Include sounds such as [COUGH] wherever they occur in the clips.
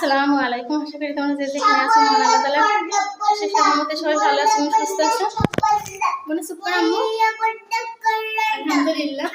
আসসালামু আলাইকুম। আশা করি তোমরা যে যেখানে আছো মহান আল্লাহ তাআলা শেষ মতে সবাই ভালো আছো সুস্থ আছো। মনে সুপ করে আম্মু? আলহামদুলিল্লাহ।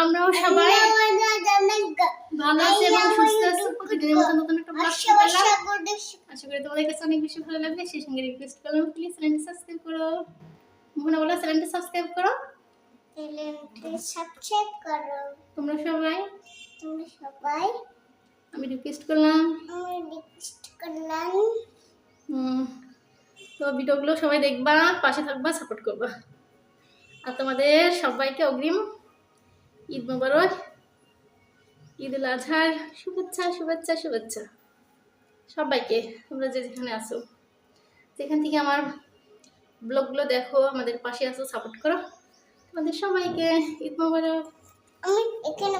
আমরাও সবাই ভালো আছি এবং সুস্থ আছি। প্রতিদিনের মতো নতুন একটা ব্লগ আশা করি তোমাদের কাছে অনেক বেশি ভালো লাগবে। সেই সঙ্গে রিকোয়েস্ট করলাম প্লিজ চ্যানেলটি সাবস্ক্রাইব করো। মোহনা বলো চ্যানেলটি সাবস্ক্রাইব করো। সাবস্ক্রাইব করো। তোমরা সবাই তুমি সবাই আমি রিকোয়েস্ট করলাম। আমি রিকোয়েস্ট করলাম। হুম, তো ভিডিওগুলো সবাই দেখবা পাশে থাকবা সাপোর্ট করবা। আর তোমাদের সবাইকে অগ্রিম ঈদ মোবারক ঈদ উল আজহার শুভেচ্ছা শুভেচ্ছা শুভেচ্ছা। সবাইকে তোমরা যে যেখানে আসো যেখান থেকে আমার ব্লগগুলো দেখো আমাদের পাশে আছো সাপোর্ট করো। তোমাদের সবাইকে ঈদ মোবারক। আমি এখানে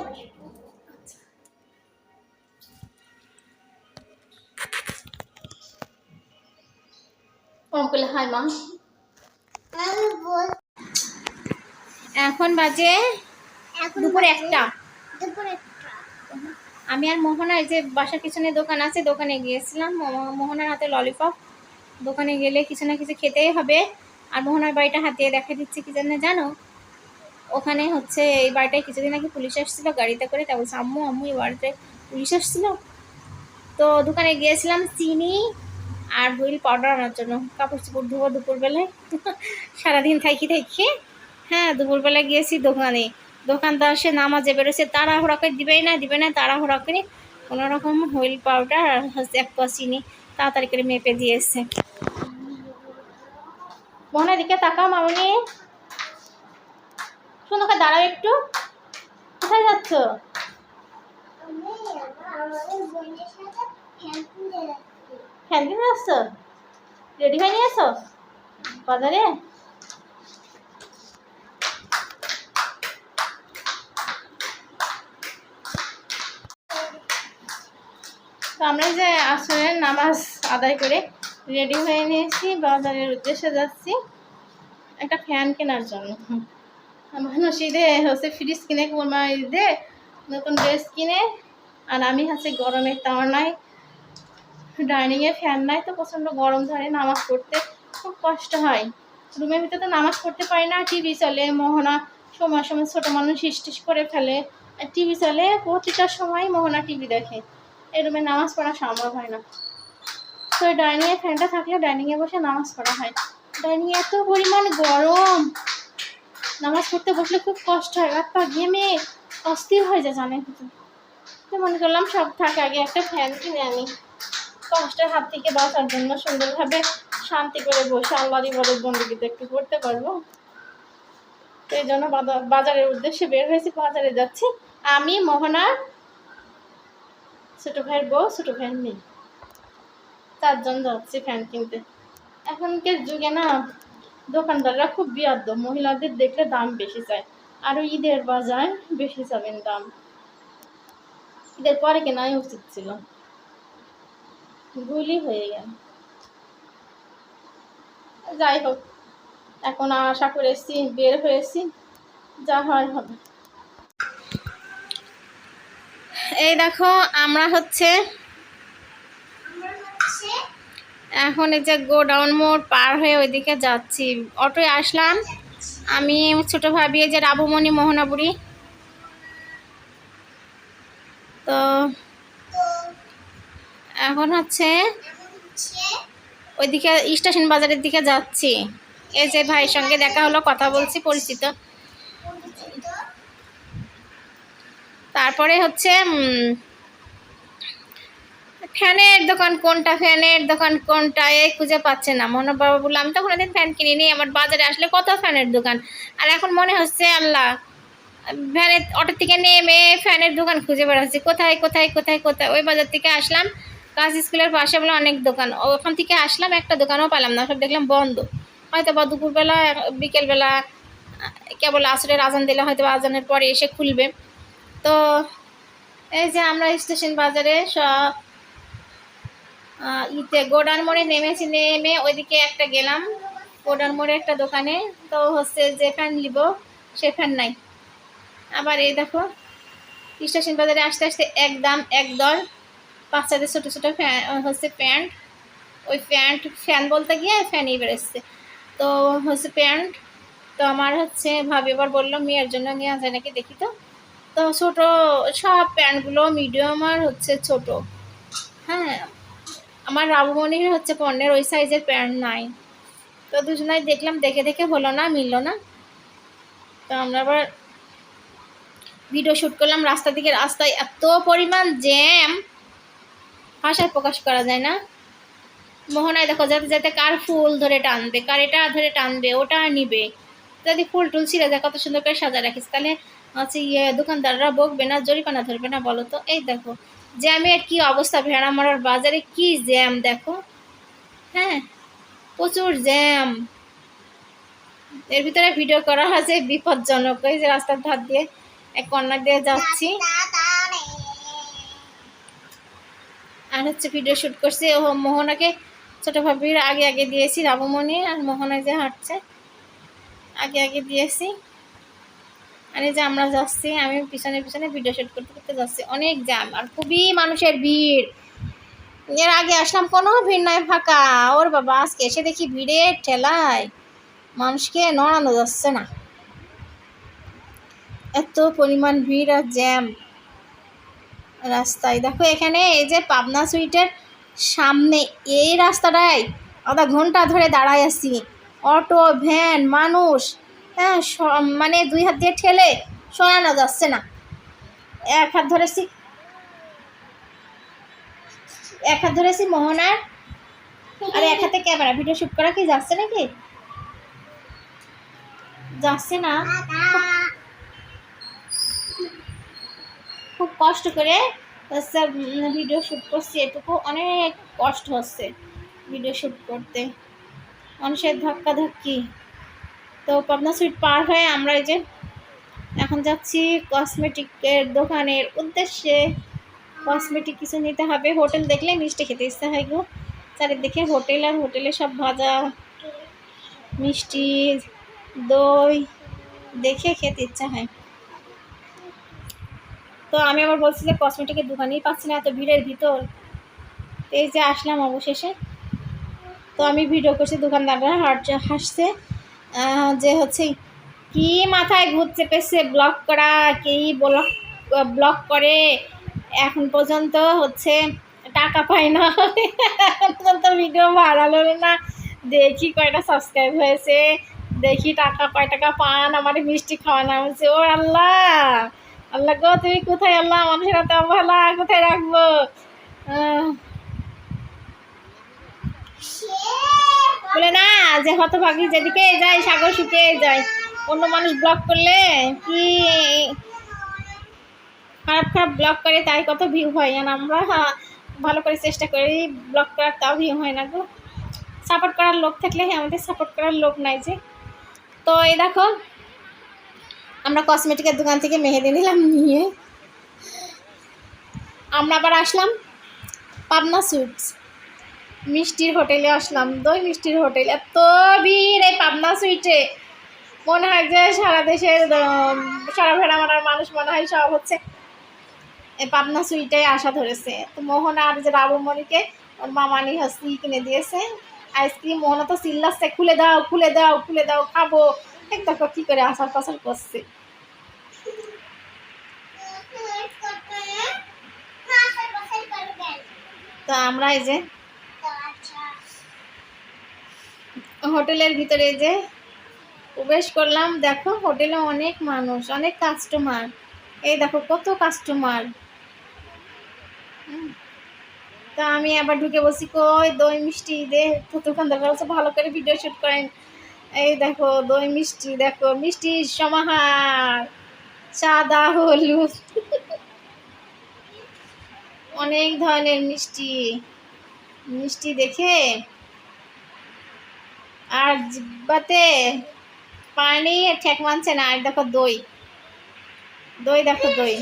করলে হাই মা? এখন বাজে এখন দুপুর একটা। দুপুরে আমি আর মোহনা এই যে বাসার পিছনে দোকান আছে দোকানে গিয়েছিলাম। মোহনার হাতে ললিপপ দোকানে গেলে কিছু না কিছু খেতেই হবে। আর মোহনার বাড়িটা হাতিয়ে দেখা দিচ্ছে কি জানে জানো? ওখানে হচ্ছে এই বাড়িটায় কিছুদিন আগে পুলিশ আসছিল গাড়িতে করে। তা বলছে আম্মু আম্মু এই বাড়িতে পুলিশ আসছিল? তো দোকানে গিয়েছিলাম চিনি আর হুইল পাউডার আনার জন্য কাপড় চোপড় ধোবো দুপুরবেলায়। সারাদিন থাকি থাকি হ্যাঁ দুপুরবেলা গিয়েছি দোকানে। দোকানদার সে নামাজে বেরোছে তাড়াহুড়া করে দিবেই না, দিবে না, তাড়াহুড়া করে কোনো রকম হুইল পাউডার আর হচ্ছে এক চিনি তাড়াতাড়ি করে মেপে দিয়ে এসছে মোহনার দিকে তাকাও মামনি শোনো দাঁড়াও একটু। কোথায় যাচ্ছ। ফ্যান কিনে আসছো রেডি হয়ে নিয়ে আসো বাজারে? তো আমরা যে আসরের নামাজ আদায় করে রেডি হয়ে নিয়েছি, বাজারের উদ্দেশ্যে যাচ্ছি একটা ফ্যান কেনার জন্য। মানুষ ঈদে হচ্ছে ফ্রিজ কিনে কোরমা ঈদে নতুন ড্রেস কিনে, আর আমি হচ্ছে গরমের তাওয়ার নাই ডাইনিংয়ে ফ্যান নাই তো প্রচণ্ড গরম ধরে নামাজ পড়তে খুব কষ্ট হয়। রুমের ভিতরে তো নামাজ পড়তে পারি না টিভি চলে, মোহনা সময় সময় ছোটো মানুষ হিস করে ফেলে। টিভি চলে, প্রতিটা সময় মোহনা টিভি দেখে। এই রুমে নামাজ পড়া সম্ভব হয় না। তো ডাইনিংয়ে ফ্যানটা থাকলে ডাইনিংয়ে বসে নামাজ পড়া হয়। ডাইনিংয়ে এত পরিমাণ গরম। নামাজ পড়তে বসলে খুব কষ্ট হয়। হাত পা ঘেমে অস্থির হয়ে যায় জানে তো মনে করলাম সব থাক, আগে একটা ফ্যান কিনে আনি। কষ্টের হাত থেকে বাঁচার জন্য সুন্দরভাবে শান্তি করে বসে আল্লাহর ইবাদত বন্দীতে একটু করতে পারব। তো এই জন্য বাজারের উদ্দেশ্যে বের হয়েছি, বাজারে যাচ্ছি। আমি মোহনার ছোটো ভাইয়ের বউ, ছোটো ভাইয়ের মেয়ে। চারজন যাচ্ছি ফ্যান কিনতে। এখনকার যুগে না, দোকানদাররা খুব বিয়াদ্দ। মহিলাদের দেখলে দাম বেশি চায়। আরও ঈদের বাজার বেশি চাবেন দাম। ঈদের পরে কেনাই উচিত ছিল। ভুলই হয়ে গেল। যাই হোক, এখন আশা করেছি বের হয়েছি, যা হয় হবে। এই দেখো, আমরা হচ্ছে এখন এই যে গোডাউন মোড় পার হয়ে ওইদিকে যাচ্ছি। অটোয় আসলাম, আমি ছোট ভাবি যে রাবুমণি মোহনাপুরি তো তো এখন হচ্ছে ওইদিকে স্টেশন বাজারের দিকে যাচ্ছি। এই যে ভাইয়ের সঙ্গে দেখা হলো, কথা বলছি, পরিচিত। তারপরে হচ্ছে ফ্যানের দোকান কোনটা, ফ্যানের দোকান কোনটা, এই খুঁজে পাচ্ছে না। মনে বাবা বলল, আমি তো কোনোদিন ফ্যান কিনিনি, আমার বাজারে আসলে কত ফ্যানের দোকান? আর এখন মনে হচ্ছে, আল্লাহ, ফ্যানের অটো থেকে নেমে ফ্যানের দোকান খুঁজে বেড়াচ্ছি কোথায় কোথায় কোথায় কোথায়, ওই বাজার থেকে আসলাম। কাজ স্কুলের পাশে বলে অনেক দোকান। ওখান থেকে আসলাম, একটা দোকানও পেলাম না, সব দেখলাম বন্ধ। হয়তো বা দুপুরবেলা, বিকেলবেলা, কেবল আসরের আজান দিলে হয়তো আজানের পরে এসে খুলবে। তো এই যে আমরা স্টেশন বাজারে ইতে গোডান মোড়ে নেমেছি, নেমে ওইদিকে একটা গেলাম। গোডান মোড়ে একটা দোকানে, তো হচ্ছে যে ফ্যান নিব, সে ফ্যান নাই। আবার এই দেখো, স্টেশন বাজারে আসতে আসতে এক দাম বাচ্চাদের ছোটো ছোটো ফ্যান হচ্ছে প্যান্ট, ওই প্যান্ট ফ্যান বলতে গিয়ে ফ্যানই বেরোচ্ছে তো হচ্ছে প্যান্ট, তো আমার হচ্ছে ভাবি এবার বলল, মেয়ের জন্য নেওয়া যায় নাকি দেখি তো। তো ছোটো, সব প্যান্টগুলো মিডিয়াম আর হচ্ছে ছোট। হ্যাঁ আমার রাবুমণির হচ্ছে পণ্যের ওই সাইজের প্যান্ট নাই। তো দুজনাই দেখলাম, দেখে দেখে হলো না, মিললো না। তো আমরা আবার ভিডিও শ্যুট করলাম, রাস্তা দিকে, রাস্তায় এত পরিমাণ জ্যাম ভাষায় প্রকাশ করা যায় না। মোহনায় দেখো, যাতে যাতে কার ফুল ধরে টানবে, কার এটা ধরে টানবে, ওটা নিবে। যদি ফুল টুল ছিঁড়ে যায়, কত সুন্দর করে সাজা রাখিস। তাহলে হচ্ছে ইয়ে দোকানদাররা বকবে না জরিপানা ধরবে না, বলো তো? এই দেখো, জ্যামের কি অবস্থা? ভেড়া মারার বাজারে কি জ্যাম, দেখো। হ্যাঁ প্রচুর জ্যাম। এর ভিতরে ভিডিও করা হয়েছে, বিপজ্জনক। এই যে রাস্তার ধার দিয়ে এক কর্নার দিয়ে যাচ্ছি। আর হচ্ছে ভিডিও শ্যুট করছি। ও মোহনাকে ছোট ভাবির আগে আগে দিয়েছি রাবমণি আর মোহনা যে হাঁটছে, আগে আগে দিয়েছি। আর এই যে আমরা যাচ্ছি, আমি পিছনে পিছনে ভিডিও শ্যুট করতে করতে যাচ্ছি। অনেক জ্যাম আর খুবই মানুষের ভিড়। এর আগে আসলাম, কোনো ভিড় নাই, ফাঁকা। ওর বাবা আজকে এসে দেখি ভিড়ের ঠেলায় মানুষকে নড়ানো যাচ্ছে না। এত পরিমাণ ভিড় আর জ্যাম। রাস্তায়। দেখো এখানে এই যে পাবনা সুইটের সামনে, এই রাস্তাটায় আধা ঘণ্টা ধরে দাঁড়ায় আছি। অটো, ভ্যান, মানুষ হ্যাঁ মানে দুই হাত দিয়ে ঠেলে সরানো যাচ্ছে না। এক হাত ধরেছি, এক হাত ধরেছি মোহনার, আর এক হাতে ক্যামেরা। ভিডিও শ্যুট করা কি যাচ্ছে নাকি? যাচ্ছে না। খুব কষ্ট করে ভিডিও শ্যুট করছি, এটুকু অনেক কষ্ট হচ্ছে ভিডিও শ্যুট করতে। মানুষের ধাক্কা ধাক্কি তো পাবনা সুইট পার হয়ে আমরা এই যে এখন যাচ্ছি কসমেটিকের দোকানের উদ্দেশ্যে। কসমেটিক কিছু নিতে হবে। হোটেল দেখলে মিষ্টি খেতে ইচ্ছা হয় গো। চারিদিকে হোটেল আর হোটেলে সব ভাজা। মিষ্টি, দই দেখে খেতে ইচ্ছা হয়। তো আমি আবার বলছি যে কসমেটিকের দোকানেই পাচ্ছি না, এত ভিড়ের ভিতর। এই যে আসলাম অবশেষে। তো আমি ভিডিও করছি, দোকানদাররা হাসছে যে হচ্ছে কি মাথায় ভূত চেপেছে ব্লক করা কেই ব্লক ব্লক করে, এখন পর্যন্ত হচ্ছে টাকা পায় না। এখন পর্যন্ত ভিডিও হলো না। দেখি কয়টা সাবস্ক্রাইব হয়েছে, দেখি টাকা কয় টাকা পান, আমার মিষ্টি খাওয়ানো হয়েছে। ও আল্লাহ! আল্লাহ গো, তুমি কোথায়? আল্লাহ মানুষের এত অবহেলা, কোথায় রাখব? বলে, না, যে হতভাগী যেদিকে যায়, সাগর শুকিয়ে যায়। অন্য মানুষ ব্লক করলে কি খারাপ খারাপ ব্লক করে? তাই কত ভিউ হয়। আর আমরা ভালো করে চেষ্টা করি ব্লক করার, তাও ভিউ হয় না গো। সাপোর্ট করার লোক থাকলে হ্যাঁ আমাদের সাপোর্ট করার লোক নাই যে। তো এই দেখো আমরা কসমেটিকের দোকান থেকে মেহেদি নিলাম, নিয়ে আমরা আবার আসলাম পাবনা সুইটস। মিষ্টির হোটেলে আসলাম, দই মিষ্টির হোটেল। এত ভিড় এই পাবনা সুইটে মনে হয় যে সারা দেশের সারা ভেড়া মারার মানুষ মনে হয় সব হচ্ছে এই পাবনা সুইটে আসা ধরেছে। তো মোহন আর যে রাবমণিকে ওর মামানি হস্তি কিনে দিয়েছে। আইসক্রিম, মোহনা তো চিল্লাচ্ছে খুলে দাও খুলে দাও খুলে দাও, খাব। এক দেখো কী করে আসার পাসার করছে। তো আমরা এই যে হোটেলের ভিতরে যে প্রবেশ করলাম। দেখো, হোটেলে অনেক মানুষ, অনেক কাস্টমার এই দেখো, কত কাস্টমার তা আমি আবার ঢুকে বসি কই দই মিষ্টি দে দোকানদার বলছে ভালো করে ভিডিও শুট করেন। এই দেখো, দই মিষ্টি, দেখো, মিষ্টির সমাহার। সাদা হলুদ। অনেক ধরনের মিষ্টি মিষ্টি দেখে আর জিব্বাতে পানি ঠেক মানছে না। আর দেখো দই। দই দেখো দই।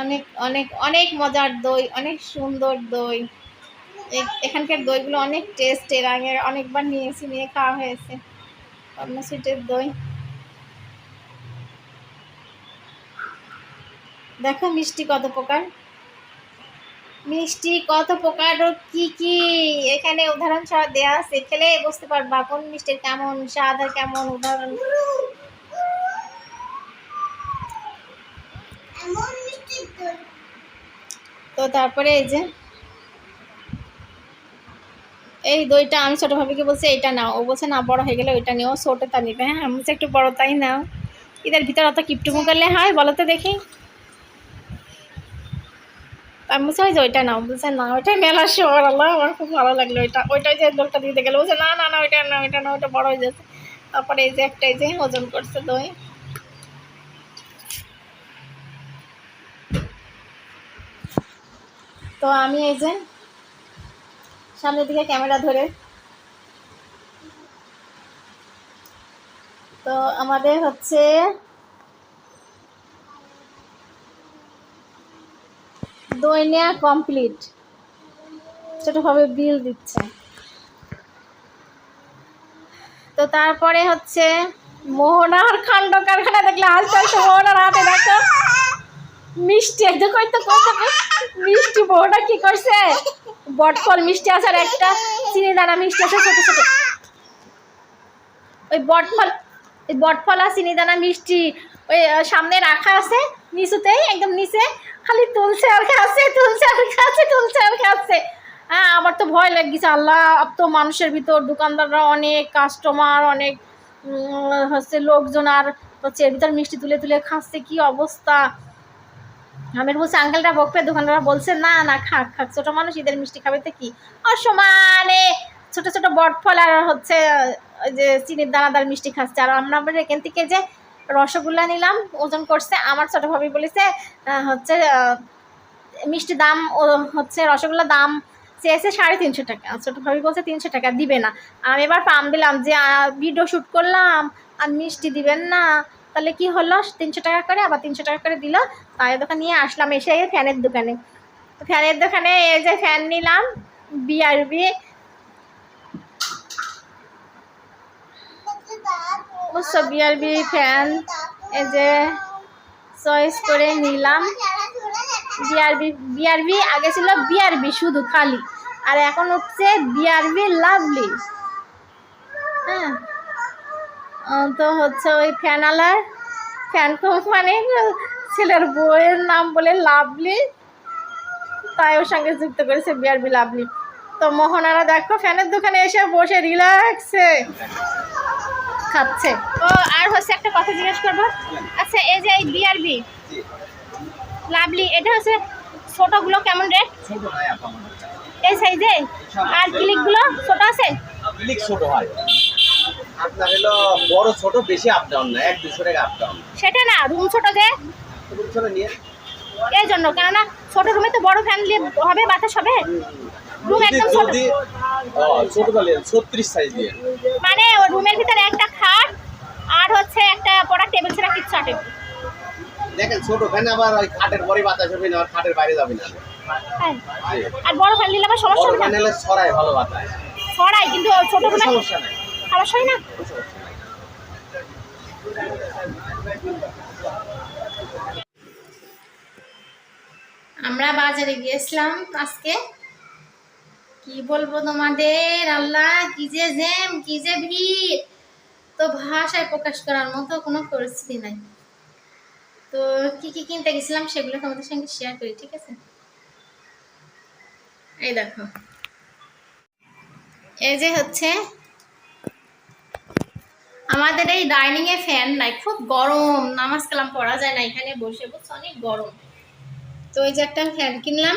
অনেক অনেক অনেক মজার দই, অনেক সুন্দর দই। এখানকার দইগুলো অনেক টেস্ট এর আগে অনেকবার নিয়েছি, নিয়ে খাওয়া হয়েছে। সুইটের দই। দেখো মিষ্টি কত প্রকার। মিষ্টি কত প্রকার ও কি কি? এখানে উদাহরণ সহ দেওয়া আছে। খেলে বুঝতে পারবা কোন মিষ্টির কেমন স্বাদ আর কেমন উদাহরণ। তো। তারপরে এই যে এই দইটা আমি ছোটো ভাবিকে বলছি এটা নাও। ও বলছে না বড় হয়ে গেলে ওইটা নিও ছোটোটা নিবে। হ্যাঁ আমি বলছি একটু বড় তাই নাও। এদের ভিতরে অত কিপটুমু করলে হয় বলো তো দেখি। আমি বলছি, ওই যে ওইটা নাও। বলছে, না, ওইটাই মেলা শোয়ার আল্লাহ, আমার খুব ভালো লাগল ওইটা। ওইটাই যে লোকটা দিতে গেলে। বলছে, না না না, ওইটা না ওইটা না, ওইটা বড় হয়ে যাচ্ছে। তারপরে এই যে একটা, এই যে ওজন করছে দই। তো আমি এই যে সামনের দিকে ক্যামেরা ধরে। তো আমাদের হচ্ছে দই নেওয়া কমপ্লিট ছোটোভাবে বিল দিচ্ছে। তো তারপরে হচ্ছে মোহনার খণ্ড কারখানা দেখলে আস্তে আস্তে মোহনার হাতে দেখো। মিষ্টি একদম কইতো কত মিষ্টি বউটা কি করছে? বটফল মিষ্টি আছে আর একটা, চিনি দানা মিষ্টি আছে, ছোট ছোট। ওই বটফল বটফল আর চিনি দানা মিষ্টি ওই সামনে রাখা আছে, নিচুতেই, একদম নিচে, খালি তুলছে আর খাচ্ছে, তুলছে আর খাচ্ছে, তুলছে আর খাচ্ছে। হ্যাঁ আমার তো ভয় লাগিছে, আল্লাহ তো মানুষের ভিতর, দোকানদাররা অনেক কাস্টমার অনেক হচ্ছে লোকজন আর হচ্ছে ভিতর মিষ্টি তুলে তুলে খাচ্ছে, কি অবস্থা? আমের বলছে আঙ্কেলটা বকবে? দোকানদাররা বলছে, না না, খাক খাক, ছোট মানুষ, ঈদের মিষ্টি খাবে তো কি? অসমানে ছোট ছোট বটফল আর হচ্ছে যে চিনির দানাদার মিষ্টি খাচ্ছে। আর আমরা এখান থেকে যে রসগোল্লা নিলাম, ওজন করছে, আমার ছোট ভাবি বলেছে হচ্ছে মিষ্টি দাম, ও, হচ্ছে রসগোল্লার দাম চেয়েছে সাড়ে তিনশো টাকা। ছোট ভাবি বলছে তিনশো টাকা, দিবে না। আমি এবার পাম দিলাম যে ভিডিও শ্যুট করলাম, আর মিষ্টি দিবেন না, তাহলে কি হলো? তিনশো টাকা করে, আবার তিনশো টাকা করে দিল তাই দোকান নিয়ে আসলাম, এসে ফ্যানের দোকানে। ফ্যানের দোকানে এই যে ফ্যান নিলাম বিআরবি বুঝছ বিআরবি ফ্যান এই যে চয়েস করে নিলাম। বিআরবি বিআরবি আগে ছিল বিআরবি শুধু খালি, আর এখন হচ্ছে বিআরবি লাভলি হ্যাঁ। তো হচ্ছে ওই ফ্যানালার ফ্যান কোম্পানির ছেলের বইয়ের নাম বলে লাভলি তাই ওর সঙ্গে যুক্ত করেছে বিআরবি লাভলি তো মোহনারা দেখো ফ্যানের দোকানে এসে বসে রিল্যাক্সে খাচ্ছে। ও আর হচ্ছে একটা কথা জিজ্ঞেস করব। আচ্ছা এই যে এই বিআরবি লাভলি এটা হচ্ছে ছোটগুলো কেমন রেট এই সাইজে আর ক্লিকগুলো ছোট আছে? ক্লিক ছোট হয়। আপনার হলো বড় ছোট বেশি আপ ডাউন না এক দুশো টাকা আপ ডাউন সেটা না রুম ছোট যে। ছোট ছোট নিয়ে। এই জন্য কেননা ছোট রুমে তো বড় দিয়ে হবে বাতাস হবে। রুম একদম ছোট। ছোট তাহলে ছত্রিশ সাইজ দিয়ে। মানে রুমের ভিতরে একটা খাট আর হচ্ছে একটা পড়ার টেবিল ছাড়া কিচ্ছু আটে দেখেন ছোট ফ্যান আবার ওই খাটের পরে বাতাস হবে না খাটের বাইরে যাবে না। হ্যাঁ। আর বড় ফ্যান নিলে আবার সমস্যা হবে না ছড়াই ভালো বাতাস। ছড়াই কিন্তু ছোট রুমে সমস্যা নাই। সমস্যা হয় না। আমরা বাজারে গিয়েছিলাম আজকে। কি বলব তোমাদের? আল্লাহ, কি যে জ্যাম, কি যে ভিড়। তো ভাষায় প্রকাশ করার মতো কোনো পরিস্থিতি নাই। তো কি কি কিনতে গেছিলাম সেগুলো তোমাদের সঙ্গে শেয়ার করি, ঠিক আছে? এই দেখো। এই যে হচ্ছে আমাদের এই ডাইনিং এ ফ্যান নাই, খুব গরম। নামাজ কালাম পড়া যায় না এখানে বসে বসে অনেক গরম। তো এই যে একটা ফ্যান কিনলাম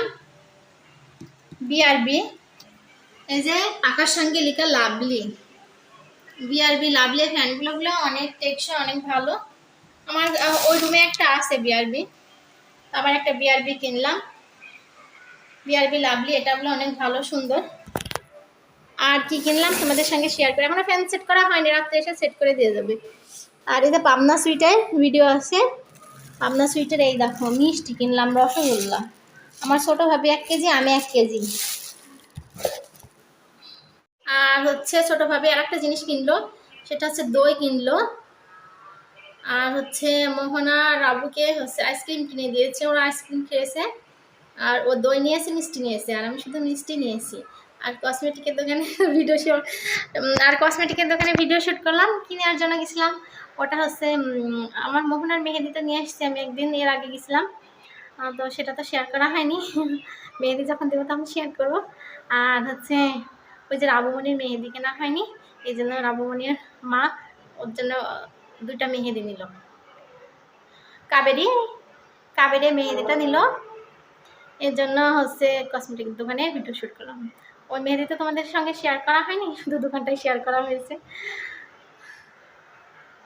বিআরবি এই যে আকাশ সঙ্গে লেখা লাভলি। বিআরবি লাভলি ফ্যানগুলো গুলো অনেক টেকসই, অনেক ভালো। আমার ওই রুমে একটা আছে বিআরবি আবার একটা বিআরবি কিনলাম। বিআরবি লাভলি এটা গুলো অনেক ভালো, সুন্দর। আর কি কিনলাম তোমাদের সঙ্গে শেয়ার করে? এখনও ফ্যান সেট করা হয়নি, রাত্রে এসে সেট করে দিয়ে যাবে। আর এই যে পাবনা সুইটের ভিডিও আছে। পাবনা সুইটের এই দেখো, মিষ্টি কিনলাম, রসগোল্লা। আমার ছোটো ভাবি এক কেজি, আমি এক কেজি। আর হচ্ছে ছোট ভাবি আর একটা জিনিস কিনলো, সেটা হচ্ছে দই কিনলো। আর হচ্ছে মোহনা রাবুকে হচ্ছে আইসক্রিম কিনে দিয়েছে, ওরা আইসক্রিম খেয়েছে। আর ও দই নিয়েছে মিষ্টি নিয়েছে আর আমি শুধু মিষ্টি নিয়েছি আর কসমেটিকের দোকানে [LAUGHS] ভিডিও শুট আর কসমেটিকের দোকানে ভিডিও শ্যুট করলাম কি নেওয়ার জন্য গেছিলাম। ওটা হচ্ছে আমার মোহনার মেহেদিটা নিয়ে এসেছি, আমি একদিন এর আগে গেছিলাম। তো সেটা তো শেয়ার করা হয়নি। [LAUGHS] মেহেদি যখন দেবো তখন শেয়ার করব। আর হচ্ছে ওই যে রাবুমণির মেহেদি কেনা হয়নি, এই জন্য রাবুমণির মা ওর জন্য দুটা মেহেদি নিল। কাবেরি কাবেরি মেহেদিটা নিল। এর জন্য হচ্ছে কসমেটিক দোকানে ভিডিও শ্যুট করলাম। ওই মেহেদি তো তোমাদের সঙ্গে শেয়ার করা হয়নি, শুধু দোকানটাই শেয়ার করা হয়েছে।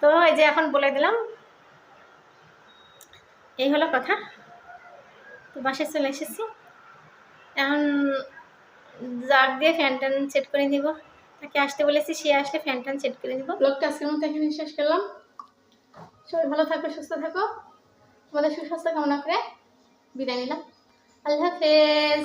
তো এই যে এখন বলে দিলাম, এই হলো কথা। তো বাসায় চলে এসেছি। এখন জাগ দিয়ে ফ্যান ট্যান সেট করে দিব তাকে আসতে বলেছি, সে আসলে ফ্যান ট্যান সেট করে দিব লোকটা আজকের মতো এখানে শেষ করলাম। সবাই ভালো থাকো, সুস্থ থাকো। তোমাদের সুস্বাস্থ্য কামনা করে বিদায় নিলাম। আল্লাহ হাফেজ।